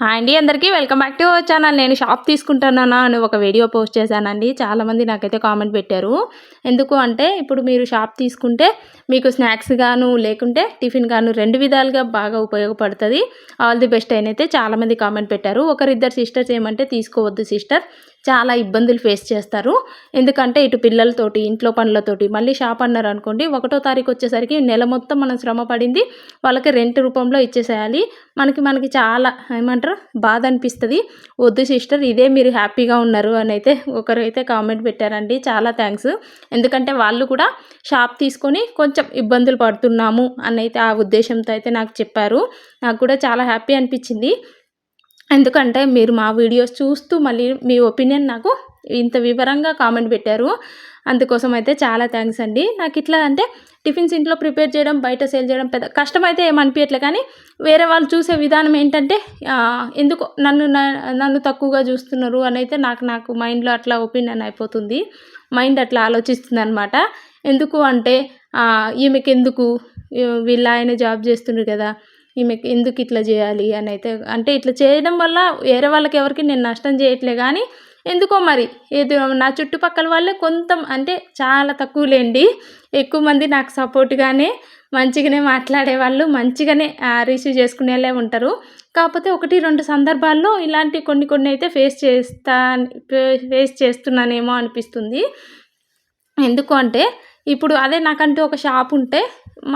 Hi అండి అందరికీ welcome back to our channel. నేను షాప్ తీసుకుంటున్నానా అని ఒక వీడియో పోస్ట్ చేశానండి. చాలామంది నాకైతే కామెంట్ పెట్టారు. ఎందుకు అంటే ఇప్పుడు మీరు షాప్ తీసుకుంటే మీకు స్నాక్స్ గాను లేకుంటే టిఫిన్ గాను రెండు విధాలుగా బాగా ఉపయోగపడుతుంది. ఆల్ ది బెస్ట్ అయినైతే చాలామంది కామెంట్ పెట్టారు. ఒకరిద్దరు సిస్టర్స్ ఏమంటే తీసుకోవద్దు సిస్టర్. చాలా ఇబ్బందులు ఫేస్ చేస్తారు. ఎందుకంటే ఇటు పిల్లలతోటి ఇంట్లో పనులతోటి మళ్ళీ షాప్ అన్నారు అనుకోండి ఒకటో తారీఖు వచ్చేసరికి నెల మొత్తం మనం శ్రమ పడింది వాళ్ళకి రెంట్ రూపంలో ఇచ్చేసేయాలి. మనకి మనకి చాలా ఏమంటారు బాధ అనిపిస్తుంది. వద్దు సిస్టర్ ఇదే మీరు హ్యాపీగా ఉన్నారు అని అయితే ఒకరు అయితే కామెంట్ పెట్టారండి. చాలా థ్యాంక్స్. ఎందుకంటే వాళ్ళు కూడా షాప్ తీసుకొని కొంచెం ఇబ్బందులు పడుతున్నాము అని అయితే ఆ ఉద్దేశంతో అయితే నాకు చెప్పారు. నాకు కూడా చాలా హ్యాపీ అనిపించింది. ఎందుకంటే మీరు మా వీడియోస్ చూస్తూ మళ్ళీ మీ ఒపీనియన్ నాకు ఇంత వివరంగా కామెంట్ పెట్టారు. అందుకోసం అయితే చాలా థ్యాంక్స్ అండి. నాకు ఇట్లా అంటే టిఫిన్స్ ఇంట్లో ప్రిపేర్ చేయడం బయట సేల్ చేయడం పెద్ద కష్టం అయితే ఏమనిపించట్లే కానీ వేరే వాళ్ళు చూసే విధానం ఏంటంటే ఎందుకు నన్ను నన్ను తక్కువగా చూస్తున్నారు అని అయితే నాకు నాకు మైండ్లో అట్లా ఒపీనియన్ అయిపోతుంది. మైండ్ అట్లా ఆలోచిస్తుంది అనమాట ఎందుకు అంటే ఈమెకెందుకు? వీళ్ళ ఆయన జాబ్ చేస్తుండ్రు కదా. ఈమెకి ఎందుకు ఇట్లా చేయాలి అని అయితే అంటే ఇట్లా చేయడం వల్ల వేరే వాళ్ళకి ఎవరికి నేను నష్టం చేయట్లే కానీ ఎందుకో మరి ఏదో నా చుట్టుపక్కల వాళ్ళే కొంత అంటే చాలా తక్కువలేండి. ఎక్కువ మంది నాకు సపోర్ట్గానే మంచిగానే మాట్లాడే వాళ్ళు మంచిగానే రిసీవ్ చేసుకునేలే ఉంటారు. కాకపోతే ఒకటి రెండు సందర్భాల్లో ఇలాంటి కొన్ని కొన్ని అయితే ఫేస్ చేస్తా ఫేస్ చేస్తున్నానేమో అనిపిస్తుంది. ఎందుకు అంటే ఇప్పుడు అదే నాకంటూ ఒక షాప్ ఉంటే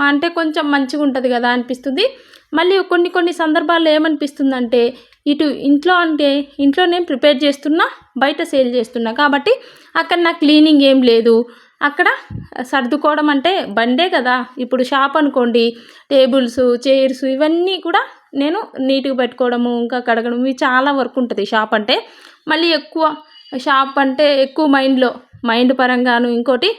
అంటే కొంచెం మంచిగా ఉంటుంది కదా అనిపిస్తుంది. మళ్ళీ కొన్ని కొన్ని సందర్భాల్లో ఏమనిపిస్తుందంటే ఇటు ఇంట్లో అంటే ఇంట్లో నేను ప్రిపేర్ చేస్తున్నా బయట సేల్ చేస్తున్నా. కాబట్టి అక్కడ నా క్లీనింగ్ ఏం లేదు. అక్కడ సర్దుకోవడం అంటే బండే కదా. ఇప్పుడు షాప్ అనుకోండి టేబుల్స్ చైర్స్ ఇవన్నీ కూడా నేను నీట్గా పెట్టుకోవడము ఇంకా కడగడం ఇవి చాలా వర్క్ ఉంటుంది షాప్ అంటే. మళ్ళీ ఎక్కువ షాప్ అంటే ఎక్కువ మైండ్లో మైండ్ పరంగాను ఇంకోటి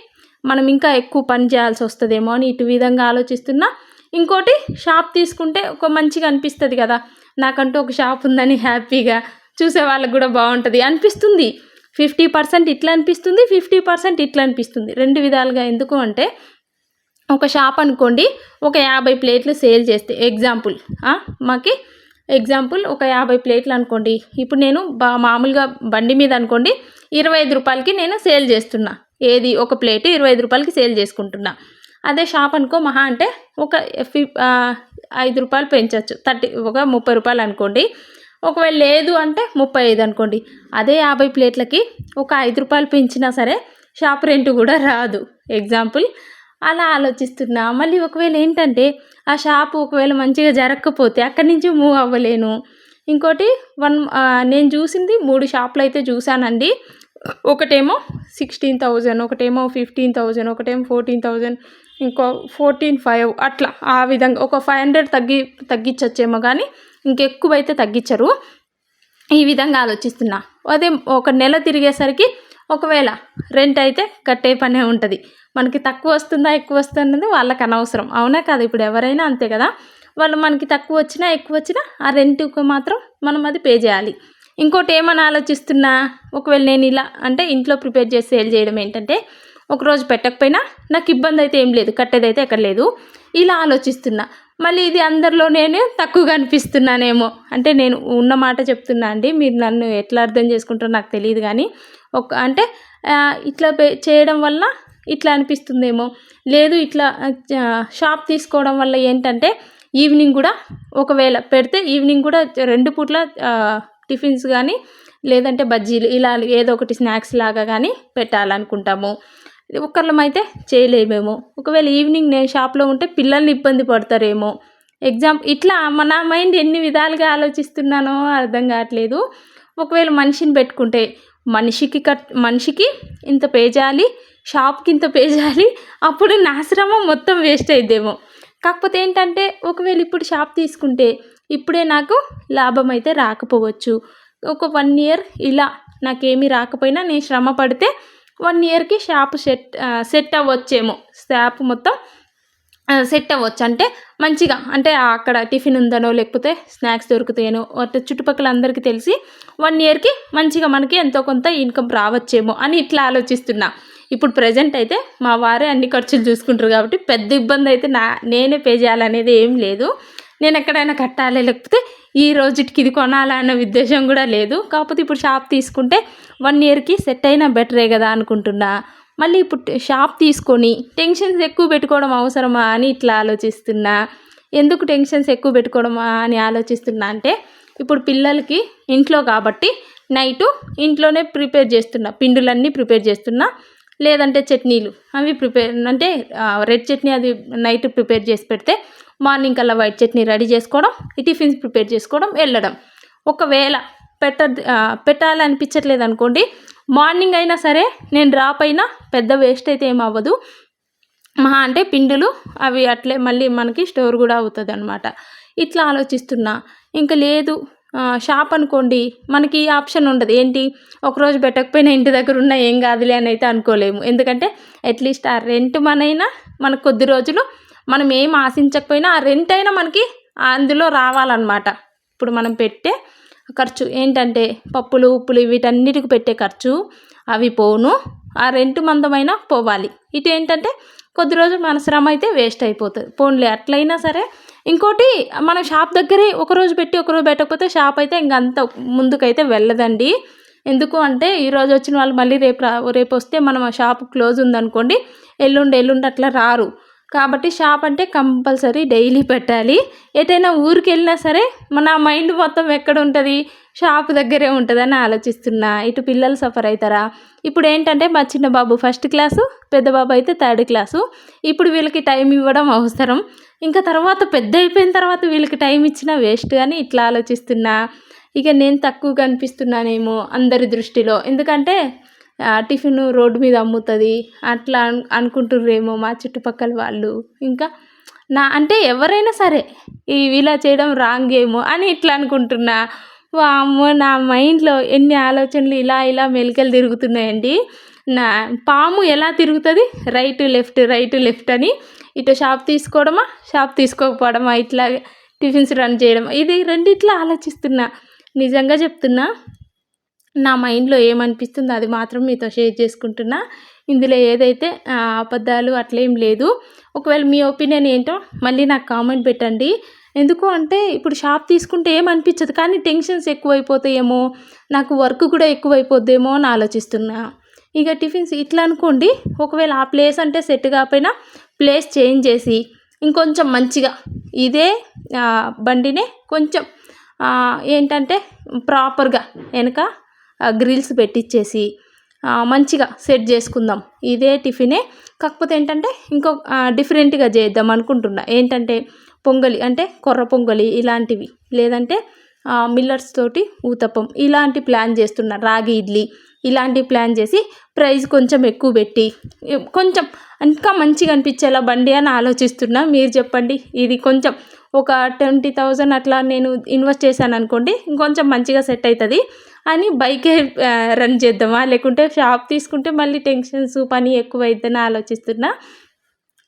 మనం ఇంకా ఎక్కువ పని చేయాల్సి వస్తుందేమో అని ఇటు విధంగా ఆలోచిస్తున్నా. ఇంకోటి షాప్ తీసుకుంటే ఒక మంచిగా అనిపిస్తుంది కదా. నాకంటూ ఒక షాప్ ఉందని హ్యాపీగా చూసే వాళ్ళకి కూడా బాగుంటుంది. అనిపిస్తుంది. ఫిఫ్టీ పర్సెంట్ ఇట్లా అనిపిస్తుంది ఫిఫ్టీ పర్సెంట్ ఇట్లా అనిపిస్తుంది. రెండు విధాలుగా ఎందుకు అంటే ఒక షాప్ అనుకోండి ఒక యాభై ప్లేట్లు సేల్ చేస్తే ఎగ్జాంపుల్ మాకి ఎగ్జాంపుల్ ఒక యాభై ప్లేట్లు అనుకోండి. ఇప్పుడు నేను బా మామూలుగా బండి మీద అనుకోండి ఇరవై ఐదు రూపాయలకి నేను సేల్ చేస్తున్నా. ఏది ఒక ప్లేట్ ఇరవై ఐదు రూపాయలకి సేల్ చేసుకుంటున్నా. అదే షాప్ అనుకో మహా అంటే ఒక ఫి ఐదు రూపాయలు పెంచవచ్చు థర్టీ ఒక ముప్పై రూపాయలు అనుకోండి. ఒకవేళ లేదు అంటే ముప్పై ఐదు అనుకోండి. అదే యాభై ప్లేట్లకి ఒక ఐదు రూపాయలు పెంచినా సరే షాప్ రెంట్ కూడా రాదు. ఎగ్జాంపుల్. అలా ఆలోచిస్తున్నా. మళ్ళీ ఒకవేళ ఏంటంటే ఆ షాప్ ఒకవేళ మంచిగా జరగకపోతే అక్కడి నుంచి మూవ్ అవ్వలేను. ఇంకోటి వన్ నేను చూసింది మూడు షాపులు అయితే చూశానండి. ఒకటేమో సిక్స్టీన్ థౌజండ్ ఒకటేమో ఫిఫ్టీన్ థౌజండ్ ఒకటేమో ఫోర్టీన్ థౌజండ్ ఇంకో ఫోర్టీన్ ఫైవ్ అట్లా ఆ విధంగా ఒక ఫైవ్ హండ్రెడ్ తగ్గి తగ్గించచ్చేమో కానీ ఇంకెక్కువైతే తగ్గించరు. ఈ విధంగా ఆలోచిస్తున్నా. అదే ఒక నెల తిరిగేసరికి ఒకవేళ రెంట్ అయితే కట్టే పనే ఉంటుంది. మనకి తక్కువ వస్తుందా ఎక్కువ వస్తున్నది వాళ్ళకి అనవసరం. అవునా కాదు? ఇప్పుడు ఎవరైనా అంతే కదా? వాళ్ళు మనకి తక్కువ వచ్చినా ఎక్కువ వచ్చినా ఆ రెంట్కి మాత్రం మనం అది పే చేయాలి. ఇంకోటి ఏమని ఆలోచిస్తున్నా? ఒకవేళ నేను ఇలా అంటే ఇంట్లో ప్రిపేర్ చేసి సేల్ చేయడం ఏంటంటే ఒకరోజు పెట్టకపోయినా నాకు ఇబ్బంది అయితే ఏం లేదు కట్టేదైతే ఎక్కడ లేదు. ఇలా ఆలోచిస్తున్నా. మళ్ళీ ఇది అందరిలో నేను తక్కువగా అనిపిస్తున్నానేమో. అంటే నేను ఉన్న మాట చెప్తున్నా అండి మీరు నన్ను ఎట్లా అర్థం చేసుకుంటారో నాకు తెలియదు కానీ ఒక అంటే ఇట్లా చేయడం వల్ల ఇట్లా అనిపిస్తుందేమో. లేదు ఇట్లా షాప్ తీసుకోవడం వల్ల ఏంటంటే ఈవినింగ్ కూడా ఒకవేళ పెడితే ఈవినింగ్ కూడా రెండు పూట్ల టిఫిన్స్ కానీ లేదంటే బజ్జీలు ఇలా ఏదో ఒకటి స్నాక్స్ లాగా కానీ పెట్టాలనుకుంటాము. ఒకళ్ళం అయితే చేయలేమేమో. ఒకవేళ ఈవినింగ్ నేను షాప్లో ఉంటే పిల్లల్ని ఇబ్బంది పడతారేమో. ఎగ్జామ్ ఇట్లా మన మైండ్ ఎన్ని విధాలుగా ఆలోచిస్తున్నానో అర్థం కావట్లేదు. ఒకవేళ మనిషిని పెట్టుకుంటే మనిషికి కట్ మనిషికి ఇంత పే చేయాలి షాప్కి ఇంత పే చేయాలి అప్పుడు నా శ్రమ మొత్తం వేస్ట్ అయిద్దేమో. కాకపోతే ఏంటంటే ఒకవేళ ఇప్పుడు షాప్ తీసుకుంటే ఇప్పుడే నాకు లాభం అయితే రాకపోవచ్చు. ఒక వన్ ఇయర్ ఇలా నాకేమీ రాకపోయినా నేను శ్రమ పడితే వన్ ఇయర్కి షాప్ సెట్ సెట్ అవ్వచ్చేమో. షాప్ మొత్తం సెట్ అవ్వచ్చు. అంటే మంచిగా అంటే అక్కడ టిఫిన్ ఉందనో లేకపోతే స్నాక్స్ దొరుకుతాయనో చుట్టుపక్కల అందరికీ తెలిసి వన్ ఇయర్కి మంచిగా మనకి ఎంతో కొంత ఇన్కమ్ రావచ్చేమో అని ఇట్లా ఆలోచిస్తున్నా. ఇప్పుడు ప్రజెంట్ అయితే మా వారే అన్ని ఖర్చులు చూసుకుంటారు కాబట్టి పెద్ద ఇబ్బంది అయితే నా నేనే పే చేయాలనేది ఏం లేదు. నేను ఎక్కడైనా కట్టాలి లేకపోతే ఈ రోజుకి ఇది కొనాలన్న ఉద్దేశం కూడా లేదు. కాకపోతే ఇప్పుడు షాప్ తీసుకుంటే వన్ ఇయర్కి సెట్ అయినా బెటరే కదా అనుకుంటున్నా. మళ్ళీ ఇప్పుడు షాప్ తీసుకొని టెన్షన్స్ ఎక్కువ పెట్టుకోవడం అవసరమా అని ఇట్లా ఆలోచిస్తున్నా. ఎందుకు టెన్షన్స్ ఎక్కువ పెట్టుకోవడమా అని ఆలోచిస్తున్నా అంటే ఇప్పుడు పిల్లలకి ఇంట్లో కాబట్టి నైటు ఇంట్లోనే ప్రిపేర్ చేస్తున్నా. పిండులన్నీ ప్రిపేర్ చేస్తున్నా. లేదంటే చట్నీలు అవి ప్రిపేర్ అంటే రెడ్ చట్నీ అది నైట్ ప్రిపేర్ చేసి పెడితే మార్నింగ్ కల్లా వైట్ చట్నీ రెడీ చేసుకోవడం ఈ టిఫిన్స్ ప్రిపేర్ చేసుకోవడం వెళ్ళడం. ఒకవేళ పెట్ట పెట్టాలనిపించట్లేదు అనుకోండి మార్నింగ్ అయినా సరే నేను డ్రాప్ అయినా పెద్ద వేస్ట్ అయితే ఏం అవ్వదు. మహా అంటే పిండులు అవి అట్లే మళ్ళీ మనకి స్టోర్ కూడా అవుతుంది అనమాట ఇట్లా ఆలోచిస్తున్నా. ఇంకా లేదు షాప్ అనుకోండి మనకి ఆప్షన్ ఉండదు. ఏంటి? ఒకరోజు పెట్టకపోయినా ఇంటి దగ్గర ఉన్నా ఏం కాదులే అని అయితే అనుకోలేము. ఎందుకంటే అట్లీస్ట్ ఆ రెంట్ మనైనా మనకు కొద్ది రోజులు మనం ఏం ఆశించకపోయినా ఆ రెంట్ అయినా మనకి అందులో రావాలన్నమాట. ఇప్పుడు మనం పెట్టే ఖర్చు ఏంటంటే పప్పులు ఉప్పులు వీటన్నిటికి పెట్టే ఖర్చు అవి పోను. ఆ రెంట్ మందమైనా పోవాలి. ఇటు ఏంటంటే కొద్ది రోజులు మన శ్రమ అయితే వేస్ట్ అయిపోతుంది. పోన్లే అట్లయినా సరే ఇంకోటి మన షాప్ దగ్గరే ఒకరోజు పెట్టి ఒకరోజు పెట్టకపోతే షాప్ అయితే ఇంకంత ముందుకైతే వెళ్ళదండి. ఎందుకు అంటే ఈరోజు వచ్చిన వాళ్ళు మళ్ళీ రేపు రేపు వస్తే మనం ఆ షాప్ క్లోజ్ ఉందనుకోండి ఎల్లుండి ఎల్లుండి అట్లా రారు. కాబట్టి షాప్ అంటే కంపల్సరీ డైలీ పెట్టాలి. ఎటైనా ఊరికి వెళ్ళినా సరే మన మైండ్ మొత్తం ఎక్కడ ఉంటుంది? షాప్ దగ్గరే ఉంటుందని ఆలోచిస్తున్నా. ఇటు పిల్లలు సఫర్ అవుతారా ఇప్పుడు ఏంటంటే మా చిన్న బాబు ఫస్ట్ క్లాసు పెద్ద బాబు అయితే థర్డ్ క్లాసు. ఇప్పుడు వీళ్ళకి టైం ఇవ్వడం అవసరం. ఇంకా తర్వాత పెద్ద అయిపోయిన తర్వాత వీళ్ళకి టైం ఇచ్చినా వేస్ట్ అని ఇట్లా ఆలోచిస్తున్నా. ఇక నేను తక్కువ కనిపిస్తున్నానేమో అందరి దృష్టిలో. ఎందుకంటే టిఫిన్ రోడ్డు మీద అమ్ముతుంది. అట్లా అను అనుకుంటుర్రేమో మా చుట్టుపక్కల వాళ్ళు. ఇంకా నా అంటే ఎవరైనా సరే ఈ ఇలా చేయడం రాంగ్ ఏమో అని ఇట్లా అనుకుంటున్నా. వామ్మో నా మైండ్లో ఎన్ని ఆలోచనలు ఇలా ఇలా మెలికలు తిరుగుతున్నాయండి. నా పాము ఎలా తిరుగుతుంది? రైట్ లెఫ్ట్ రైట్ లెఫ్ట్ అని ఇటు షాప్ తీసుకోవడమా షాప్ తీసుకోకపోవడమా ఇట్లా టిఫిన్స్ రన్ చేయడం ఇది రెండిట్లా ఆలోచిస్తున్నా. నిజంగా చెప్తున్నా నా మైండ్లో ఏమనిపిస్తుందో అది మాత్రం మీతో షేర్ చేసుకుంటున్నా. ఇందులో ఏదైతే అబద్ధాలు అట్లేం లేదు. ఒకవేళ మీ ఒపీనియన్ ఏంటో మళ్ళీ నాకు కామెంట్ పెట్టండి. ఎందుకు అంటే ఇప్పుడు షాప్ తీసుకుంటే ఏమనిపించదు కానీ టెన్షన్స్ ఎక్కువైపోతాయేమో నాకు వర్క్ కూడా ఎక్కువైపోద్దేమో అని ఆలోచిస్తున్నా. ఇక టిఫిన్స్ ఇట్లా అనుకోండి ఒకవేళ ఆ ప్లేస్ అంటే సెట్ కాకపోయినా ప్లేస్ చేంజ్ చేసి ఇంకొంచెం మంచిగా ఇదే బండినే కొంచెం ఏంటంటే ప్రాపర్గా వెనక గ్రిల్స్ పెట్టించేసి మంచిగా సెట్ చేసుకుందాం. ఇదే టిఫినే కాకపోతే ఏంటంటే ఇంకో డిఫరెంట్గా చేద్దాం అనుకుంటున్నా. ఏంటంటే పొంగలి అంటే కొర్ర పొంగలి ఇలాంటివి. లేదంటే మిల్లర్స్ తోటి ఊతప్పం. ఇలాంటి ప్లాన్ చేస్తున్నా. రాగి ఇడ్లీ ఇలాంటి ప్లాన్ చేసి ప్రైస్ కొంచెం ఎక్కువ పెట్టి కొంచెం ఇంకా మంచిగా అనిపించేలా బండి అని ఆలోచిస్తున్నా. మీరు చెప్పండి. ఇది కొంచెం ఒక ట్వంటీ థౌజండ్ అట్లా నేను ఇన్వెస్ట్ చేశాను అనుకోండి ఇంకొంచెం మంచిగా సెట్ అవుతుంది అని బైకే రన్ చేద్దామా? లేకుంటే షాప్ తీసుకుంటే మళ్ళీ టెన్షన్స్ పని ఎక్కువ అవుతుందని ఆలోచిస్తున్నా.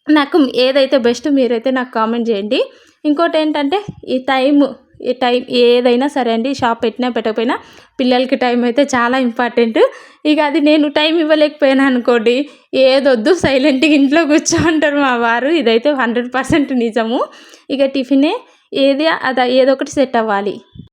నాకు ఏదైతే బెస్ట్ మీరైతే నాకు కామెంట్ చేయండి. ఇంకోటి ఏంటంటే ఈ టైము ఈ టైం ఏదైనా సరే అండి షాప్ పెట్టినా పెట్టకపోయినా పిల్లలకి టైం అయితే చాలా ఇంపార్టెంట్. ఇక అది నేను టైం ఇవ్వలేకపోయినా అనుకోండి ఏదొద్దు సైలెంట్గా ఇంట్లో కూర్చో అంటారు మా వారు. ఇదైతే హండ్రెడ్ పర్సెంట్ నిజము. ఇక టిఫినే ఏది అది ఏదో ఒకటి సెట్ అవ్వాలి.